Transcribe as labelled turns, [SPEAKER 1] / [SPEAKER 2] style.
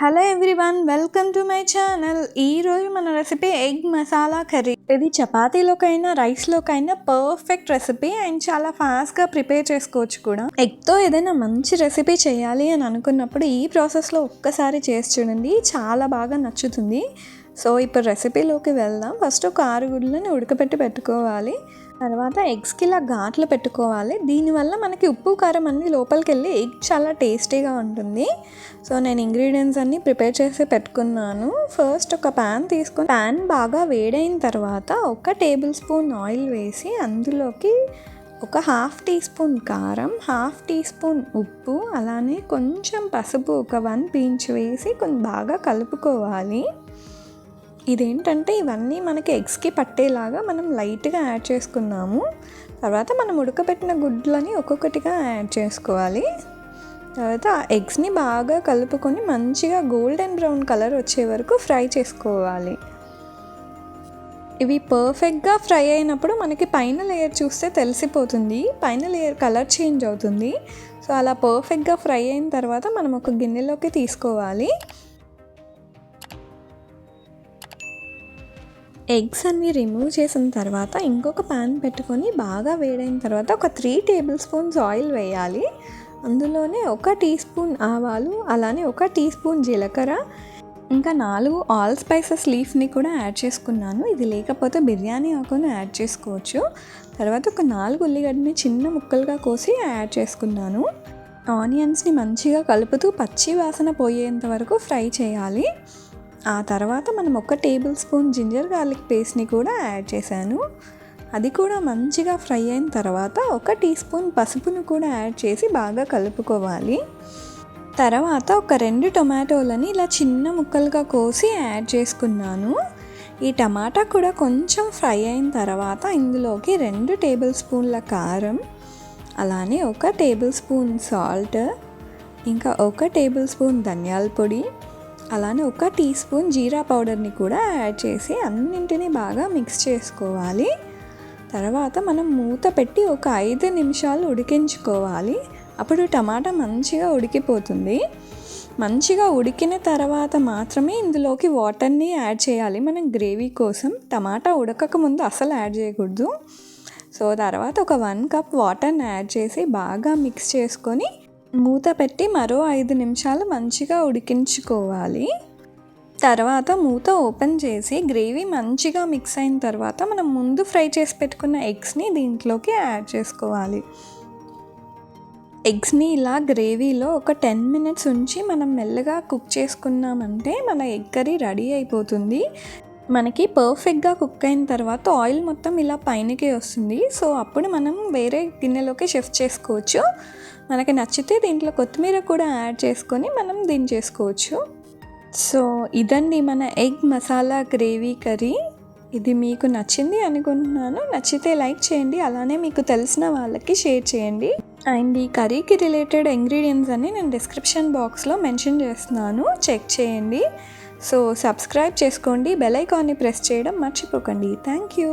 [SPEAKER 1] Hello everyone welcome to my channel. ఈరోజు మన recipe egg masala curry. ఇది చపాతీలోకైనా రైస్లోకైనా పర్ఫెక్ట్ రెసిపీ అండ్ చాలా ఫాస్ట్గా ప్రిపేర్ చేసుకోవచ్చు కూడా. ఎగ్తో ఏదైనా మంచి రెసిపీ చేయాలి అని అనుకున్నప్పుడు ఈ ప్రాసెస్లో ఒక్కసారి చేసి చూడండి. చాలా బాగా నచ్చుతుంది. సో ఇప్పుడు రెసిపీలోకి వెళ్దాం. ఫస్ట్ ఒక ఆరు గుడ్లని ఉడకపెట్టి పెట్టుకోవాలి. తర్వాత ఎగ్స్కి ఇలా ఘాట్లు పెట్టుకోవాలి. దీనివల్ల మనకి ఉప్పు కారం అన్ని లోపలికి వెళ్ళి ఎగ్ చాలా టేస్టీగా ఉంటుంది. సో నేను ఇంగ్రీడియంట్స్ అన్నీ ప్రిపేర్ చేసి పెట్టుకున్నాను. ఫస్ట్ ఒక ప్యాన్ తీసుకుని ప్యాన్ బాగా వేడైన తర్వాత ఒక టేబుల్ స్పూన్ ఆయిల్ వేసి అందులోకి ఒక హాఫ్ టీ స్పూన్ కారం హాఫ్ టీ స్పూన్ ఉప్పు అలానే కొంచెం పసుపు ఒక వన్ పీంచ్ వేసి కొంచెం బాగా కలుపుకోవాలి. ఇదేంటంటే ఇవన్నీ మనకి ఎగ్స్కి పట్టేలాగా మనం లైట్గా యాడ్ చేసుకున్నాము. తర్వాత మనం ఉడకబెట్టిన గుడ్లని ఒక్కొక్కటిగా యాడ్ చేసుకోవాలి. తర్వాత ఎగ్స్ని బాగా కలుపుకొని మంచిగా గోల్డెన్ బ్రౌన్ కలర్ వచ్చే వరకు ఫ్రై చేసుకోవాలి. ఇవి పర్ఫెక్ట్గా ఫ్రై అయినప్పుడు మనకి పైన లేయర్ చూస్తే తెలిసిపోతుంది. పైన లేయర్ కలర్ చేంజ్ అవుతుంది. సో అలా పర్ఫెక్ట్గా ఫ్రై అయిన తర్వాత మనం ఒక గిన్నెలోకి తీసుకోవాలి. ఎగ్స్ అన్ని రిమూవ్ చేసిన తర్వాత ఇంకొక పాన్ పెట్టుకొని బాగా వేడైన తర్వాత ఒక త్రీ టేబుల్ స్పూన్స్ ఆయిల్ వేయాలి. అందులోనే ఒక టీ స్పూన్ ఆవాలు అలానే ఒక టీ స్పూన్ జీలకర్ర ఇంకా నాలుగు ఆల్ స్పైసెస్ లీఫ్ని కూడా యాడ్ చేసుకున్నాను. ఇది లేకపోతే బిర్యానీ ఆకును యాడ్ చేసుకోవచ్చు. తర్వాత ఒక నాలుగు ఉల్లిగడ్డని చిన్న ముక్కలుగా కోసి యాడ్ చేసుకున్నాను. ఆనియన్స్ని మంచిగా కలుపుతూ పచ్చి వాసన పోయేంత వరకు ఫ్రై చేయాలి. ఆ తర్వాత మనం ఒక టేబుల్ స్పూన్ జింజర్ గార్లిక్ పేస్ట్ని కూడా యాడ్ చేశాను. అది కూడా మంచిగా ఫ్రై అయిన తర్వాత ఒక టీ స్పూన్ పసుపును కూడా యాడ్ చేసి బాగా కలుపుకోవాలి. తర్వాత ఒక రెండు టొమాటోలని ఇలా చిన్న ముక్కలుగా కోసి యాడ్ చేసుకున్నాను. ఈ టమాటా కూడా కొంచెం ఫ్రై అయిన తర్వాత ఇందులోకి రెండు టేబుల్ స్పూన్ల కారం అలానే ఒక టేబుల్ స్పూన్ సాల్ట్ ఇంకా ఒక టేబుల్ స్పూన్ ధనియాల పొడి అలానే ఒక టీ స్పూన్ జీరా పౌడర్ని కూడా యాడ్ చేసి అన్నింటినీ బాగా మిక్స్ చేసుకోవాలి. తర్వాత మనం మూత పెట్టి ఒక ఐదు నిమిషాలు ఉడికించుకోవాలి. అప్పుడు టమాటా మంచిగా ఉడికిపోతుంది. మంచిగా ఉడికిన తర్వాత మాత్రమే ఇందులోకి వాటర్ని యాడ్ చేయాలి. మనం గ్రేవీ కోసం టమాటా ఉడకక ముందు అసలు యాడ్ చేయకూడదు. సో తర్వాత ఒక వన్ కప్ వాటర్ని యాడ్ చేసి బాగా మిక్స్ చేసుకొని మూత పెట్టి మరో ఐదు నిమిషాలు మంచిగా ఉడికించుకోవాలి. తర్వాత మూత ఓపెన్ చేసి గ్రేవీ మంచిగా మిక్స్ అయిన తర్వాత మనం ముందు ఫ్రై చేసి పెట్టుకున్న ఎగ్స్ని దీంట్లోకి యాడ్ చేసుకోవాలి. ఎగ్స్ని ఇలా గ్రేవీలో ఒక టెన్ మినిట్స్ ఉంచి మనం మెల్లగా కుక్ చేసుకున్నామంటే మన ఎగ్ కర్రీ రెడీ అయిపోతుంది. మనకి పర్ఫెక్ట్గా కుక్ అయిన తర్వాత ఆయిల్ మొత్తం ఇలా పైనకే వస్తుంది. సో అప్పుడు మనం వేరే గిన్నెలోకి షిఫ్ట్ చేసుకోవచ్చు. మనకి నచ్చితే దీంట్లో కొత్తిమీర కూడా యాడ్ చేసుకొని మనం దీన్ని చేసుకోవచ్చు. సో ఇదండి మన ఎగ్ మసాలా గ్రేవీ కర్రీ. ఇది మీకు నచ్చింది అనుకుంటున్నాను. నచ్చితే లైక్ చేయండి. అలానే మీకు తెలిసిన వాళ్ళకి షేర్ చేయండి. అండ్ ఈ కర్రీకి రిలేటెడ్ ఇంగ్రీడియంట్స్ అన్ని నేను డిస్క్రిప్షన్ బాక్స్లో మెన్షన్ చేస్తున్నాను. చెక్ చేయండి. సో సబ్స్క్రైబ్ చేసుకోండి బెల్ ఐకాన్ని ప్రెస్ చేయడం మర్చిపోకండి. Thank you.